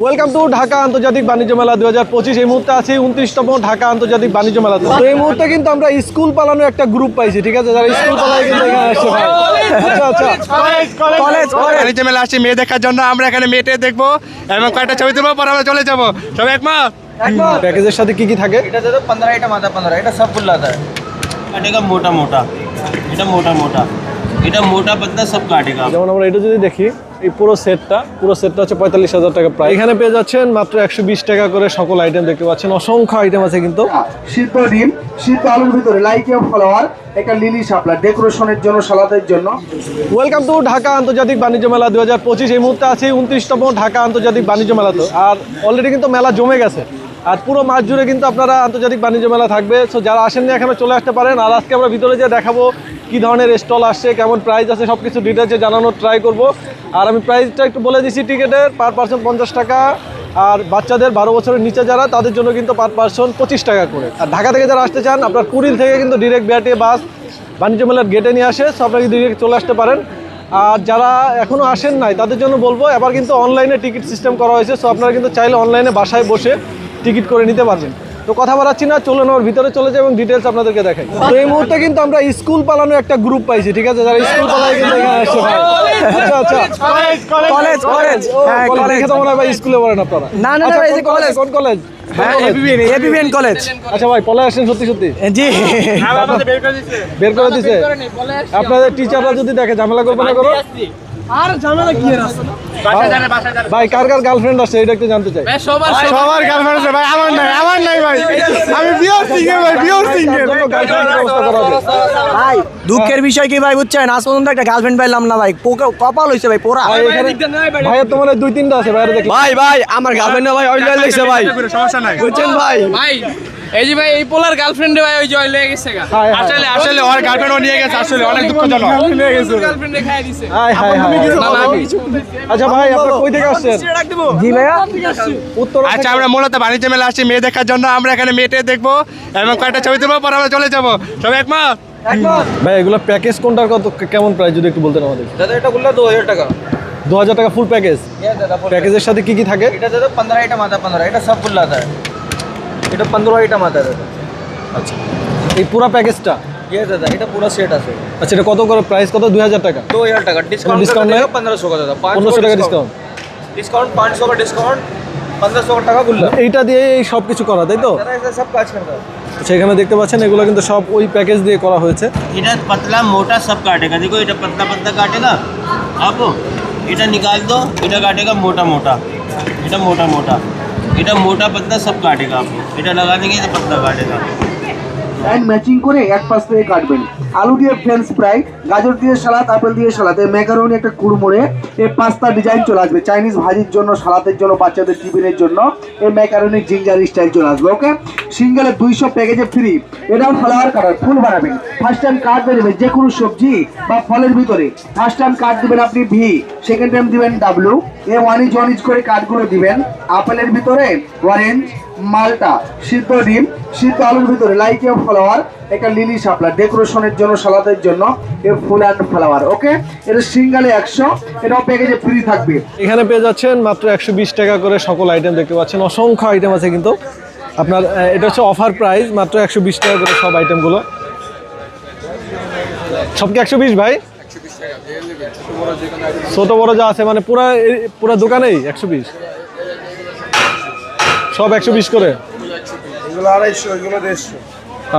Welcome to Dhaka আন্তর্জাতিক বাণিজ্য মেলা দু হাজার পঁচিশ। এই মুহূর্তে আছে উনত্রিশতম ঢাকা আন্তর্জাতিক বাণিজ্য মেলা তো এই মুহূর্তে কিন্তু আমরা স্কুল পালানোর একটা গ্রুপ পাইছি ঠিক আছে? যারা স্কুল পালায় মেলা আসছি আচ্ছা, আচ্ছা। মেয়ে দেখার জন্য আমরা এখানে মেয়েটে দেখব এবং কয়েকটা ছবি তুলবো পর আমরা চলে যাব। সব এক প্যাকেজের সাথে কি কি থাকে? এটা মোটা মোটা। এটা মোটা মোটা। এটা মোটা পাতলা সব কাটেগা যেমন আমরা এটা যদি দেখি এই পুরো সেটটা পুরো সেটটা হচ্ছে পঁয়তাল্লিশ হাজার টাকা প্রায় এখানে পেয়ে যাচ্ছেন মাত্র একশো বিশ টাকা করে সকল আইটেম দেখতে পাচ্ছেন। অসংখ্য আইটেম আছে কিন্তু। শীত ডিম শিল্প আলুর ভিতরে লাইক ফলোয়ার একটা লিলি শাপলা ডেকোরেশনের জন্য সালাদের জন্য। ওয়েলকাম টু ঢাকা আন্তর্জাতিক বাণিজ্য মেলা দু হাজার পঁচিশ। এই মুহূর্তে আছি উনত্রিশতম ঢাকা আন্তর্জাতিক বাণিজ্য মেলা তো আর অলরেডি কিন্তু মেলা জমে গেছে। আর পুরো মাস জুড়ে কিন্তু আপনারা আন্তর্জাতিক বাণিজ্য মেলা থাকবে। সো যারা আসেননি, এখানে চলে আসতে পারেন। আর আজকে আমরা ভিতরে যে দেখাবো কি ধরনের স্টল আসছে, কেমন প্রাইস আছে সব কিছু ডিটেলসে জানানোর ট্রাই করব। আর আমি প্রাইসটা একটু বলে দিচ্ছি টিকিটের পার পার্সন পঞ্চাশ টাকা। আর বাচ্চাদের বারো বছরের নিচে যারা, তাদের জন্য কিন্তু পার পার্সন পঁচিশ টাকা করে। আর ঢাকা থেকে যারা আসতে চান, আপনার কুড়িল থেকে কিন্তু ডিরেক্ট বিআরটি বাস বাণিজ্য মেলার গেটে নিয়ে আসে। সো আপনারা ডিরেক্ট চলে আসতে পারেন। আর যারা এখনও আসেন নাই, তাদের জন্য বলব, এবার কিন্তু অনলাইনে টিকিট সিস্টেম করা হয়েছে। সো আপনারা কিন্তু চাইলে অনলাইনে বাসায় বসে টিকিট করে নিতে পারবেন। তো কথা বাড়াচ্ছি না চলুন আমার ভিতরে চলে যাই এবং ডিটেলস আপনাদেরকে দেখাই। তো এই মুহূর্তে কিন্তু আমরা স্কুল পালানো একটা গ্রুপ পাইছি ঠিক আছে? যারা স্কুল পালায় কিন্তু এখানে আসছে ভাই। আচ্ছা আচ্ছা। কলেজ কলেজ হ্যাঁ কলেজ তো মনে হয় ভাই স্কুলে পড়েন আপনারা। না, না, আচ্ছা, এই যে কলেজ। কোন কলেজ হ্যাঁ এবিবিএন কলেজ আচ্ছা ভাই পলায় আসেন সত্যি সত্যি জি। বের করে দিছে। আপনাদের টিচাররা যদি দেখে ঝামেলা করবে না করো। ভাই কার কার গার্লফ্রেন্ড আছে এটা একটু জানতে চাই সবার গার্লফ্রেন্ড আছে ভাই আমার নাই আমার নাই ভাই আমি বিয়র সিঙ্গেল ভাই বিয়র সিঙ্গেল ভাই দুঃখের বিষয় কি ভাই বুঝছেন আজ পর্যন্ত একটা গার্লফ্রেন্ড পাইলাম না ভাই পোকা- কপাল হইছে ভাই পোড়া ভাই এখানে ভাইয়ের তো মানে দুই তিনটা আছে দেখলাম ভাই ভাই আমার গার্লফ্রেন্ড ভাই অয়েল লাগছে ভাই সমস্যা নাই বুঝছেন ভাই ভাই এই যে ভাই এই পোলার গার্লফ্রেন্ডে ভাই ওই জয় গেছে আসলে আসলে ওর গার্লফ্রেন্ড নিয়ে গেছে আসলে অনেক দুঃখজনক। গার্লফ্রেন্ডে খাইয়ে হাই হাই আচ্ছা ভাই আপনি কই থেকে আসছেন? জি ভাইয়া। উত্তর আচ্ছা আমরা মূলত বাণিজ্য মেলা আসছি মেয়ে দেখার জন্য। আমরা এখানে মেয়েটে দেখব এবং কয়েকটা ছবি তুলবো পরে আমরা চলে যাব। সবাই একমত? ভাই এগুলো প্যাকেজ কোনটার কত কেমন প্রাইস যদি একটু বলতেন আমাদের। দাদা এটা দু হাজার টাকা। দু হাজার টাকা ফুল প্যাকেজ প্যাকেজের সাথে কি কি থাকে? এটা দাদা পনেরো আইটেম মাথা পনেরো। এটা সব ফুল আছে। এটা পনেরো আইটেম আচ্ছা। আছে আচ্ছা। এই পুরো প্যাকেজটা ইয়ে দাদা এটা সেট আছে। কত করে প্রাইস কত? হাজার টাকা। দু হাজার টাকা। ডিসকাউন্ট ডিসকাউন্ট দাদা। পনেরোশো টাকা ডিসকাউন্ট ডিসকাউন্ট পাঁচশো টাকা ডিসকাউন্ট পনেরোশো টাকা বলল মানে এইটা সব কিছু করা তাই তো? সব সেখানে আচ্ছা, দেখতে পাচ্ছেন এগুলো কিন্তু সব ওই প্যাকেজ দিয়ে করা হয়েছে। এটা পাতলা মোটা সব কাটেগা। দেখো এটা আপো এটা নিকাল দো এটা কাটেগা মোটা মোটা। এটা মোটা মোটা। এটা মোটা পাতলা সব কাটেগা আপনি এটা লাগানে গিয়ে পাতলা কাটেগা এন্ড ম্যাচিং করে এক পাশ থেকে কাটবেন আলু দিয়ে ফ্রেঞ্চ ফ্রাই গাজর দিয়ে সালাদ, আপেল দিয়ে এই ম্যাকারনি একটা কুড়মুড়ে, এই পাস্তা ডিজাইন চলে আসবে চাইনিজ ভাজির জন্য, সালাদের জন্য, বাচ্চাদের টিফিনের জন্য, এই ম্যাকারনি জিঞ্জার স্টাইল চলে আসবে ওকে সিঙ্গেলে দুইশো প্যাকেজে ফ্রি এটাও ফ্লাওয়ার কাটার ফুল বানাবেন। ফার্স্ট টাইম কার্ড দেবেন যে কোনো সবজি বা ফলের ভিতরে। ফার্স্ট টাইম কার্ড দিবেন আপনি ভি সেকেন্ড টাইম দিবেন W A one is one is করে কার্ডগুলো দিবেন, আপেলের ভিতরে অরেঞ্জ মালটা সিদ্ধ ডিম সিদ্ধ আলুর ভিতরে লাইকে ফ্লাওয়ার একটা লিলি শাপলা ডেকোরেশনের জন্য সালাদের জন্য এ ফুল অ্যান্ড ফ্লাওয়ার ওকে এটা সিঙ্গালে একশো এটাও প্যাকেজে ফ্রি থাকবে। এখানে পেয়ে যাচ্ছেন মাত্র একশো বিশ টাকা করে সকল আইটেম দেখতে পাচ্ছেন। অসংখ্য আইটেম আছে কিন্তু। আপনার এটা হচ্ছে অফার প্রাইস মাত্র একশো বিশ টাকা করে সব আইটেমগুলো সব কি একশো ভাই? ছোট বড় যা আছে মানে পুরা এই- পুরা দোকানেই একশো বিশ। সব একশো বিশ করে?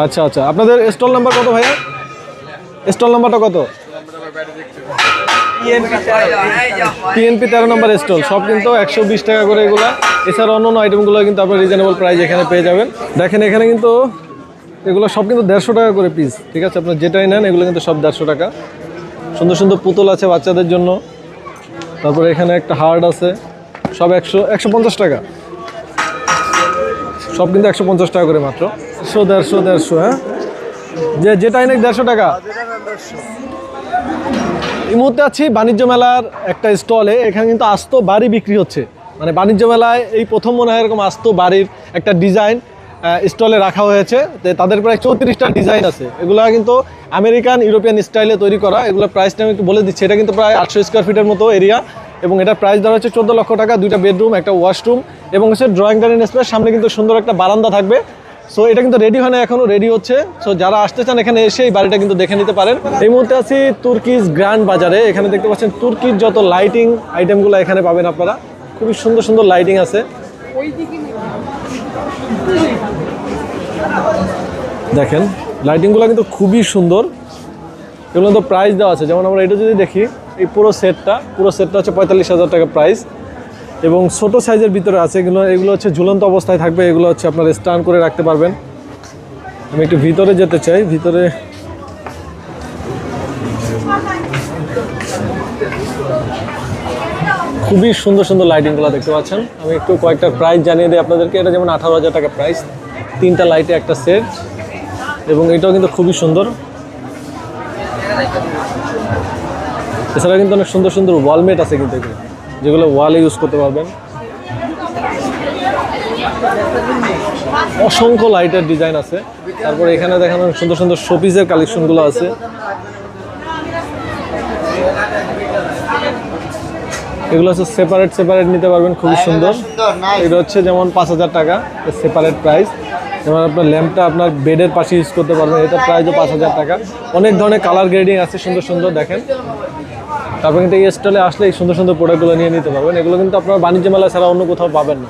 আচ্ছা আচ্ছা। আপনাদের স্টল নাম্বার কত ভাইয়া? স্টল নাম্বারটা কত? পিএনপি তেরো নম্বর স্টল সব কিন্তু একশো বিশ টাকা করে এগুলো। এছাড়া অন্য অন্য আইটেমগুলো কিন্তু আপনার রিজনেবল প্রাইস এখানে পেয়ে যাবেন। দেখেন এখানে কিন্তু এগুলো সব কিন্তু দেড়শো টাকা করে পিস ঠিক আছে আপনার যেটাই নেন এগুলো কিন্তু সব দেড়শো টাকা। সুন্দর সুন্দর পুতুল আছে বাচ্চাদের জন্য। তারপরে এখানে একটা হার্ড আছে। সব একশো একশো পঞ্চাশ টাকা। সব কিন্তু একশো পঞ্চাশ টাকা করে মাত্র। একশো দেড়শো দেড়শো হ্যাঁ? যে যেটাই নেই দেড়শো টাকা। এই মুহূর্তে আছি বাণিজ্য মেলার একটা স্টলে এখানে কিন্তু আস্ত বাড়ি বিক্রি হচ্ছে। মানে বাণিজ্য মেলায় এই প্রথম মনে হয় এরকম আস্ত বাড়ির একটা ডিজাইন স্টলে রাখা হয়েছে। তাদের প্রায় চৌত্রিশটা ডিজাইন আছে। এগুলো কিন্তু আমেরিকান ইউরোপিয়ান স্টাইলে তৈরি করা। এগুলো প্রাইসটা আমি একটু বলে দিচ্ছি। এটা কিন্তু প্রায় আটশো স্কোয়ার ফিটের মতো এরিয়া এবং এটার প্রাইস ধরা হচ্ছে চোদ্দ লক্ষ টাকা, দুইটা বেডরুম একটা ওয়াশরুম এবং হচ্ছে ড্রয়িং ডাইনিং স্পেস সামনে কিন্তু সুন্দর একটা বারান্দা থাকবে। সো এটা কিন্তু রেডি হয় না এখনও রেডি হচ্ছে। সো যারা আসতে চান এখানে এসে এই বাড়িটা কিন্তু দেখে নিতে পারেন। এই মুহূর্তে আছি তুর্কিজ গ্র্যান্ড বাজারে। এখানে দেখতে পাচ্ছেন তুর্কির যত লাইটিং আইটেমগুলো এখানে পাবেন আপনারা। খুবই সুন্দর সুন্দর লাইটিং আছে। দেখেন লাইটিংগুলো কিন্তু খুবই সুন্দর। এগুলো তো প্রাইস দেওয়া আছে। যেমন আমরা এটা যদি দেখি এই পুরো সেটটা পুরো সেটটা হচ্ছে পঁয়তাল্লিশ হাজার টাকা প্রাইস এবং ছোট সাইজের ভিতরে আছে এগুলো এগুলো হচ্ছে ঝুলন্ত অবস্থায় থাকবে, এগুলো হচ্ছে আপনার স্ট্যান্ড করে রাখতে পারবেন। আমি একটু ভিতরে যেতে চাই, ভিতরে। খুবই সুন্দর সুন্দর লাইটিংগুলো দেখতে পাচ্ছেন। আমি একটু কয়েকটা প্রাইস জানিয়ে দিই আপনাদেরকে, এটা যেমন আঠারো হাজার টাকা প্রাইস তিনটা লাইটে একটা সেট এবং এটাও কিন্তু খুবই সুন্দর। এছাড়া কিন্তু অনেক সুন্দর সুন্দর ওয়ালমেট আছে কিন্তু এগুলো যেগুলো ওয়ালে ইউজ করতে পারবেন। অসংখ্য লাইটের ডিজাইন আছে। তারপর এখানে দেখানো সুন্দর সুন্দর শোপিসের কালেকশনগুলো আছে। এগুলো হচ্ছে সেপারেট সেপারেট নিতে পারবেন খুবই সুন্দর। এটা হচ্ছে যেমন পাঁচ হাজার টাকা সেপারেট প্রাইস যেমন আপনার ল্যাম্পটা আপনার বেডের পাশে ইউজ করতে পারবেন এটা প্রাইসও পাঁচ হাজার টাকা। অনেক ধরনের কালার গ্রেডিং আছে সুন্দর সুন্দর দেখেন। তারপর কিন্তু এই স্টলে আসলে এই সুন্দর সুন্দর প্রোডাক্টগুলো নিয়ে নিতে পারবেন। এগুলো কিন্তু আপনার বাণিজ্য মেলা ছাড়া অন্য কোথাও পাবেন না।